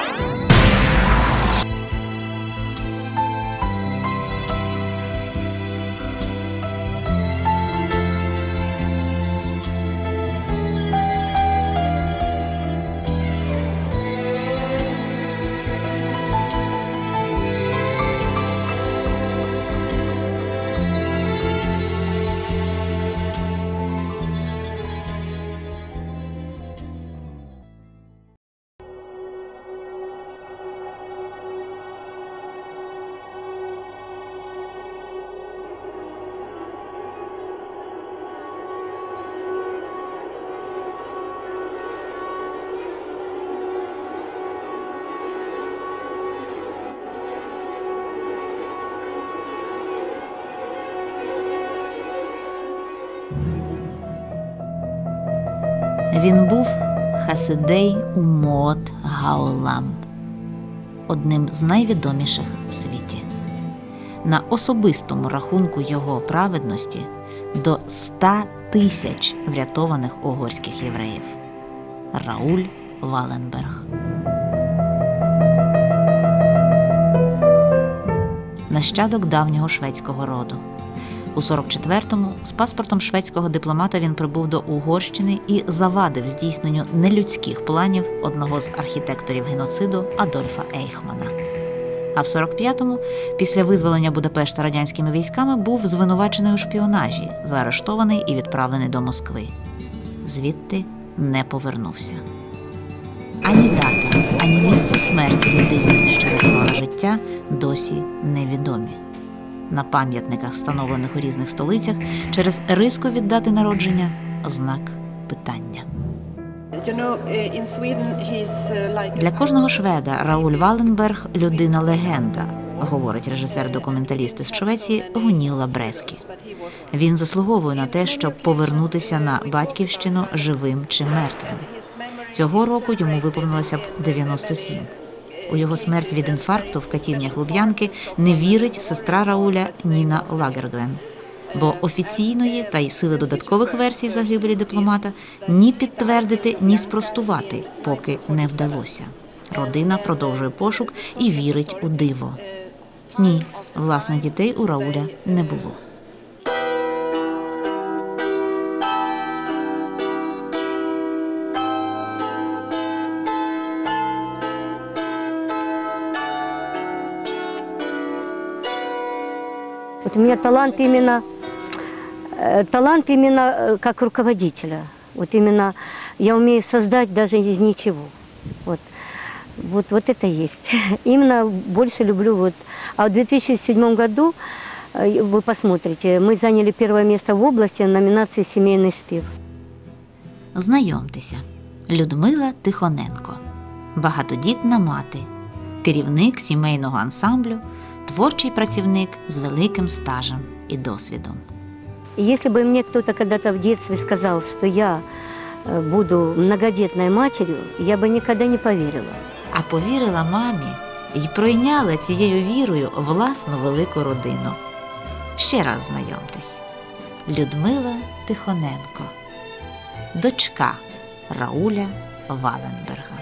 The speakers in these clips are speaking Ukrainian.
Bye. Він був Хасидей Умот Гаолам, одним з найвідоміших в світі. На особистому рахунку його праведності до 100 тисяч врятованих угорських євреїв. Рауль Валенберг. Нащадок давнього шведського роду. У 44-му з паспортом шведського дипломата він прибув до Угорщини і завадив здійсненню нелюдських планів одного з архітекторів геноциду Адольфа Ейхмана. А в 45-му, після визволення Будапешта радянськими військами, був звинувачений у шпіонажі, заарештований і відправлений до Москви. Звідти не повернувся. Ані дата, ані місце смерті людини, що рятувала життя, досі невідомі. На пам'ятниках, встановлених у різних столицях, через риску від дати народження знак питання. Uh, like Для кожного шведа Рауль Валенберг людина легенда, говорить режисер-документаліст із Швеції Гуніла Брескі. Він заслуговує на те, щоб повернутися на батьківщину живим чи мертвим. Цього року йому виповнилося б 97. У його смерть від інфаркту в катівнях Луб'янки не вірить сестра Рауля Ніна Лагергрен. Бо офіційної та й сили додаткових версій загибелі дипломата ні підтвердити, ні спростувати поки не вдалося. Родина продовжує пошук і вірить у диво. Ні, власних дітей у Рауля не було. Вот у меня талант именно, э, талант именно э, как руководителя. Вот именно я умею создать даже из ничего. Вот, вот, вот это есть. Именно больше люблю вот. А в 2007 году, э, вы посмотрите, мы заняли первое место в области номинации «Семейный спев». Знайомтеся, Людмила Тихоненко, багатодітна мати, керівник сімейного ансамблю, творчий працівник з великим стажем і досвідом. И если бы мне кто-то когда-то в детстве сказал, что я э, буду многодетной матерью, я бы никогда не поверила. А повірила мамі і пройняла цією вірою власну велику родину. Ще раз знайомтесь. Людмила Тихоненко, дочка Рауля Валенберга.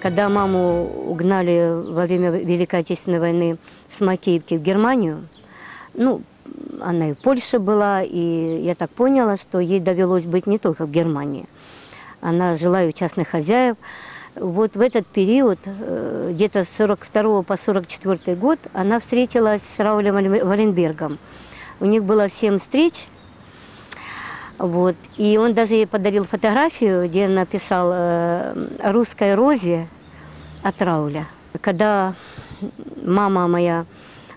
Когда маму угнали во время Великой Отечественной войны с Макеевки в Германию, ну, она и в Польше была, и я так поняла, что ей довелось быть не только в Германии. Она жила и у частных хозяев. Вот в этот период, э, где-то с 42 по 44 год, она встретилась с Раулем Вален- Валенбергом. У них было семь встреч, вот. И он даже ей подарил фотографию, где написал э, русской розе от Рауля. Когда мама моя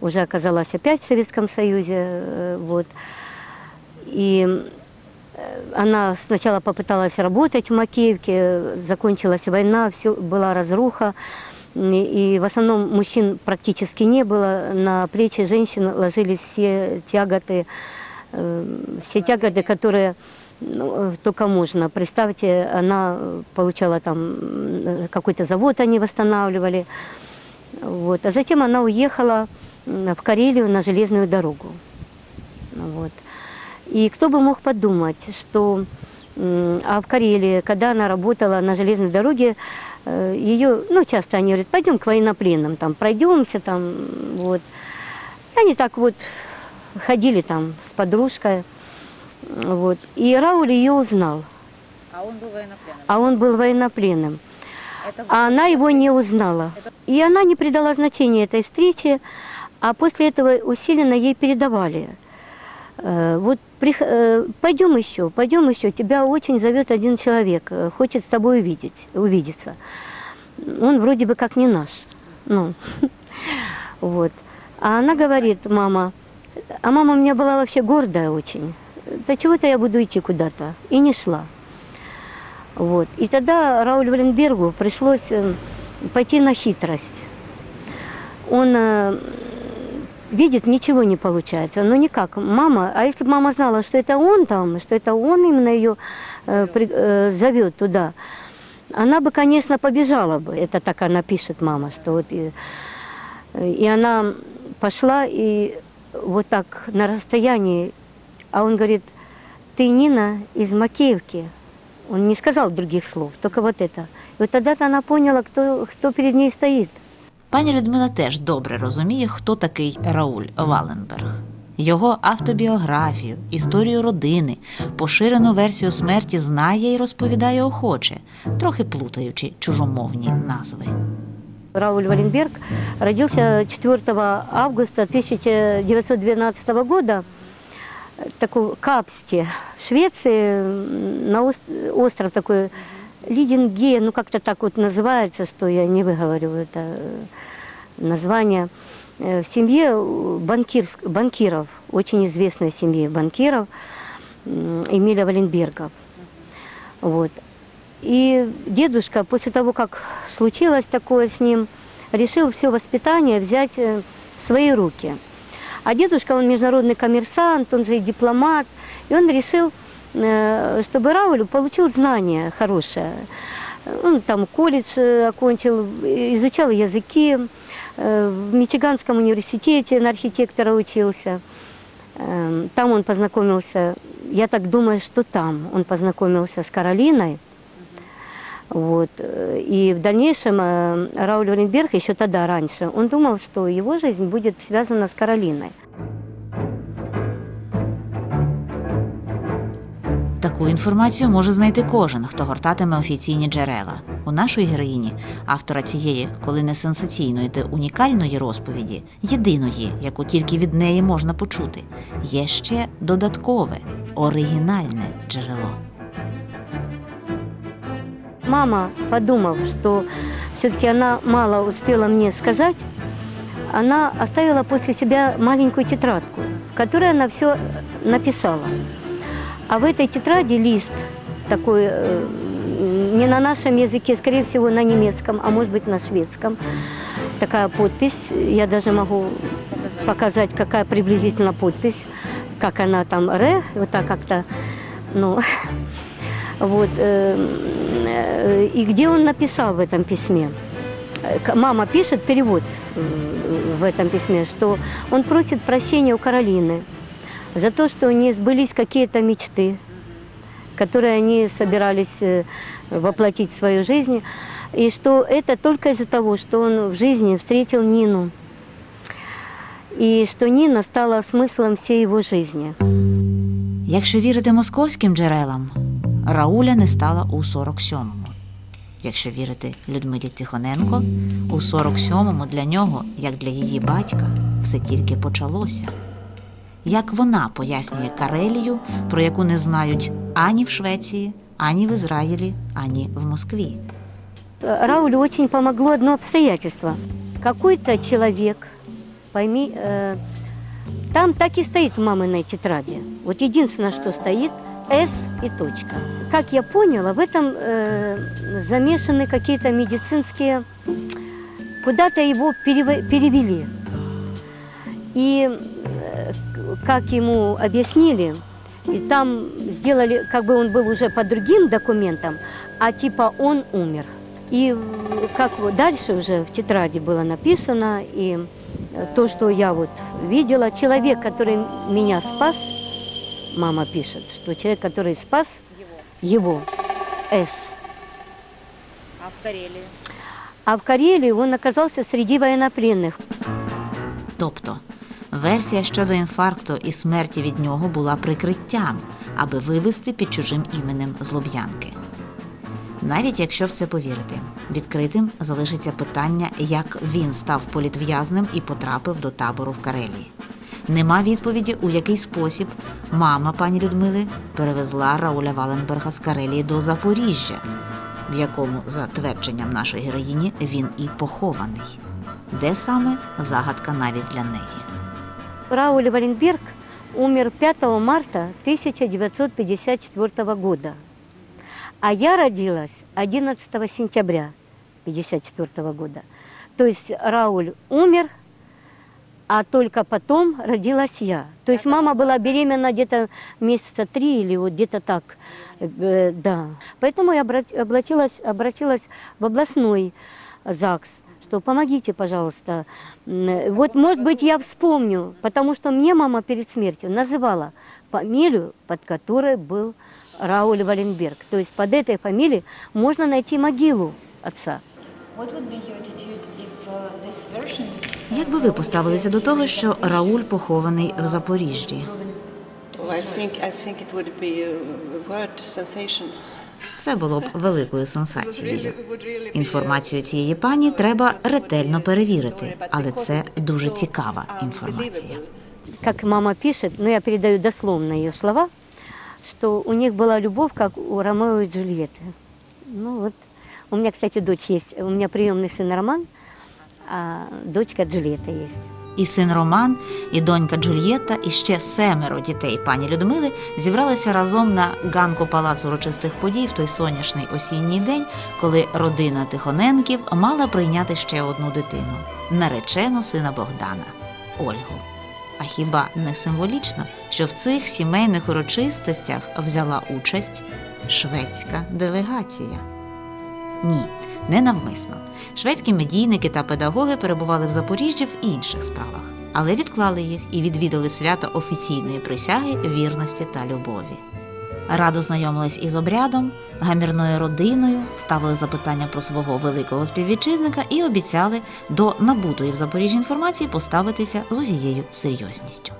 уже оказалась опять в Советском Союзе, э, вот, и э, она сначала попыталась работать в Макеевке, закончилась война, все, была разруха, и в основном мужчин практически не было, на плечи женщин ложились все тяготы, все тяготы, которые ну, э, только можно. Представьте, она э, получала там какой-то завод, они восстанавливали. Вот. А затем она уехала в Карелию на железную дорогу. Вот. И кто бы мог подумать, что а в Карелии, когда она работала на железной дороге, э, ее, ну, часто они говорят, пойдем к военнопленным, там, пройдемся, там, вот. И они так вот ходили там с подружкой, вот. И Рауль ее узнал, А он был военнопленным. а он был военнопленным. Это А она его не узнала. И она не придала значения этой встрече, а после этого усиленно ей передавали. Э, Вот пойдем еще, пойдем еще, тебя очень зовет один человек, э, хочет с тобой увидеть, увидеться. Он вроде бы как не наш. Ну, вот. А она говорит, мама, а мама у меня была вообще гордая очень. Да чего-то я буду идти куда-то. И не шла. Вот. И тогда Раулю Валенбергу пришлось э, пойти на хитрость. Он э, видит, ничего не получается. Ну никак. Мама, а если бы мама знала, что это он там, что это он именно ее э, при- э, зовет туда, она бы, конечно, побежала бы. Это так она пишет, мама, что вот и, и она пошла и вот так на расстоянии, а он говорит, ты Нина из Макеевки. Он не сказал других слов, только вот это. И вот тогда-то она поняла, кто, кто перед ней стоит. Пані Людмила теж добре розуміє, хто такий Рауль Валенберг. Його автобіографію, історію родини, поширену версію смерті знає і розповідає охоче, трохи плутаючи чужомовні назви. Рауль Валенберг родился 4 августа 1912 года в такой Капсте, в Швеции, на ос- остров такой Лидинге, ну как-то так вот называется, что я не выговорю это э, название. Э, В семье банкирск- банкиров, очень известной семье банкиров Эмиля Валенбергов. Вот. И дедушка, после того, как случилось такое с ним, решил все воспитание взять э, в свои руки. А дедушка, он международный коммерсант, он же и дипломат, и он решил, э, чтобы Рауль получил знания хорошее. Он там колледж э, окончил, изучал языки, в Мичиганском университете на архитектора учился. Эм, Там он познакомился, я так думаю, что там он познакомился с Каролиной. Вот. И в дальнейшем э, Рауль Валенберг, еще тогда раньше, он думал, что его жизнь будет связана с Каролиной. Таку інформацію може знайти кожен, хто гортатиме офіційні джерела. У нашої героїні, автора цієї, коли не сенсаційної та унікальної розповіді, єдиної, яку тільки від неї можна почути, є ще додаткове, оригінальне джерело. Мама, подумав, что все-таки она мало успела мне сказать, она оставила после себя маленькую тетрадку, в которой она все написала. А в этой тетради лист такой, э, не на нашем языке, скорее всего, на немецком, а может быть на шведском. Такая подпись, я даже могу показать, какая приблизительно подпись, как она там «ре», вот так как-то, ну, вот, э, э, и где он написал в этом письме. Э, к- Мама пишет перевод э, в этом письме, что он просит прощения у Каролины за то, что не сбылись какие-то мечты, которые они собирались э, воплотить в свою жизнь, и что это только из-за того, что он в жизни встретил Нину, и что Нина стала смыслом всей его жизни. Якщо вірити московським джерелам, Рауля не стала у 47-му. Якщо вірити Людмилі Тихоненко, у 47-му для нього, як для її батька, все тільки почалося. Як вона пояснює Карелію, про яку не знають ані в Швеції, ані в Ізраїлі, ані в Москві. Раулю очень помогло одно обстоятельство. Какой-то человек, пойми, э, там так и стоит в маминой тетради. Вот единственное, что стоит, С и точка. Как я поняла, в этом э, замешаны какие-то медицинские... Куда-то его перевели. И э, как ему объяснили, и там сделали, как бы он был уже по другим документам, а типа он умер. И э, как дальше уже в тетради было написано, и э, то, что я вот видела, человек, который меня спас, мама пишет, что человек, который спас Его. его, С. А в Карелии? А в Карелии он оказался среди военнопленных. Тобто, версія щодо інфаркту і смерті від нього була прикриттям, аби вивести під чужим іменем злоб'янки. Навіть якщо в це повірити, відкритим залишиться питання, як він став політв'язнем і потрапив до табору в Карелії. Нема відповіді, у який спосіб мама пані Людмили перевезла Рауля Валенберга з Карелії до Запоріжжя, в якому, за твердженням нашої героїні, він і похований. Де саме загадка навіть для неї. Рауль Валенберг умер 5 марта 1954 года. А я родилась 11 сентября 1954 года. То есть Рауль умер а только потом родилась я. То есть мама была беременна где-то месяца три или вот где-то так, э, да. Поэтому я обрат- обратилась, обратилась в областной ЗАГС, что помогите, пожалуйста. М, Вот, может быть, я вспомню, потому что мне мама перед смертью называла фамилию, под которой был Рауль Валенберг. То есть под этой фамилией можно найти могилу отца. What would be your attitude if uh, this version Як би ви поставилися до того, що Рауль похований в Запоріжжі? Oh, I think I think it would be a word sensation. Це було б великою сенсацією. It would really be, uh, Інформацію цієї пані треба ретельно перевірити, але це дуже цікава інформація. как мама пишет, но я передаю дословно ее слова, что у них была любовь, как у Ромео и Джульетты. Ну вот, у меня, кстати, дочь есть, у меня приемный сын Роман, а дочка Джульетта есть. І син Роман, і донька Джульєтта, і ще семеро дітей пані Людмили зібралися разом на ганку палацу урочистих подій в той сонячний осінній день, коли родина Тихоненків мала прийняти ще одну дитину наречену сина Богдана Ольгу. А хіба не символічно, що в цих сімейних урочистостях взяла участь шведська делегація? Ні, не навмисно. Шведські медійники та педагоги перебували в Запоріжжі в інших справах, але відклали їх і відвідали свято офіційної присяги вірності та любові. Радо знайомились із обрядом, гамірною родиною, ставили запитання про свого великого співвітчизника і обіцяли до набутої в Запоріжжі інформації поставитися з усією серйозністю.